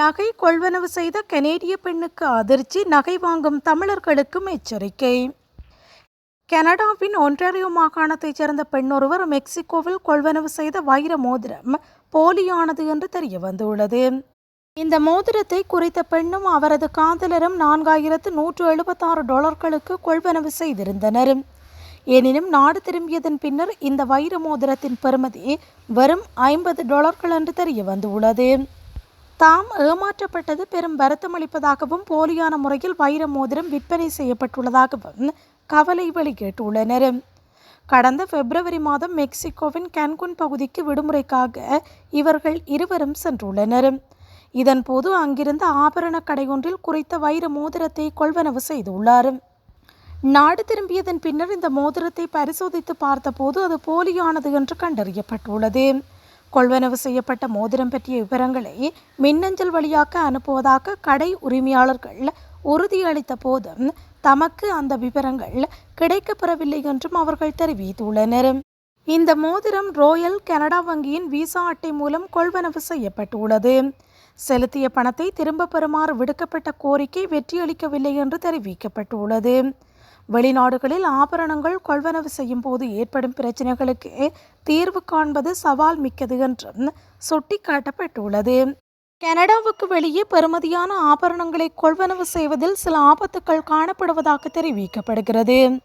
நகை கொள்வனவு செய்த கனேடிய பெண்ணுக்கு அதிர்ச்சி நகை வாங்கும் தமிழர்களுக்கும் எச்சரிக்கை. கனடாவின் ஒன்றாரியோ மாகாணத்தைச் சேர்ந்த பெண்ணொருவர் மெக்சிகோவில் கொள்வனவு செய்த வைர மோதிரம் போலியானது என்று தெரிய வந்துள்ளது. இந்த மோதிரத்தை குறித்த பெண்ணும் அவரது காதலரும் நான்காயிரத்து நூற்று எழுபத்தாறு டாலர்களுக்கு கொள்வனவு செய்திருந்தனர். எனினும் நாடு திரும்பியதன் பின்னர் இந்த வைர மோதிரத்தின் பெறுமதி வெறும் ஐம்பது டாலர்கள் என்று தெரிய வந்துள்ளது. தாம் ஏமாற்றப்பட்டது பெரும் வருத்தமளிப்பதாகவும் போலியான முறையில் வைர மோதிரம் விற்பனை செய்யப்பட்டுள்ளதாகவும் கவலை வெளியிட்டுள்ளனர் கடந்த பிப்ரவரி மாதம் மெக்சிகோவின் கேன்குன் பகுதிக்கு விடுமுறைக்காக இவர்கள் இருவரும் சென்றுள்ளனர். இதன்போது அங்கிருந்த ஆபரண கடை ஒன்றில் குறித்த வைர மோதிரத்தை கொள்வனவு செய்துள்ளார். நாடு திரும்பியதன் பின்னர் இந்த மோதிரத்தை பரிசோதித்து பார்த்தபோது அது போலியானது என்று கண்டறியப்பட்டுள்ளது. கொள்வனவு செய்யப்பட்ட மோதிரம் பற்றிய விவரங்களை மின்னஞ்சல் வழியாக அனுப்புவதாக கடை உரிமையாளர்கள் உறுதியளித்த போதும் தமக்கு அந்த விவரங்கள் கிடைக்கப்பெறவில்லை என்றும் அவர்கள் தெரிவித்துள்ளனர். இந்த மோதிரம் ரோயல் கனடா வங்கியின் விசா அட்டை மூலம் கொள்வனவு செய்யப்பட்டுள்ளது. செலுத்திய பணத்தை திரும்ப பெறுமாறு விடுக்கப்பட்ட கோரிக்கை வெற்றியளிக்கவில்லை என்று தெரிவிக்கப்பட்டுள்ளது. வெளிநாடுகளில் ஆபரணங்கள் கொள்வனவு செய்யும் போது ஏற்படும் பிரச்சனைகளுக்கு தீர்வு காண்பது சவால் மிக்கது என்றும் சுட்டிக்காட்டப்பட்டுள்ளது. கனடாவுக்கு வெளியே பெறுமதியான ஆபரணங்களை கொள்வனவு செய்வதில் சில ஆபத்துக்கள் காணப்படுவதாக தெரிவிக்கப்படுகிறது.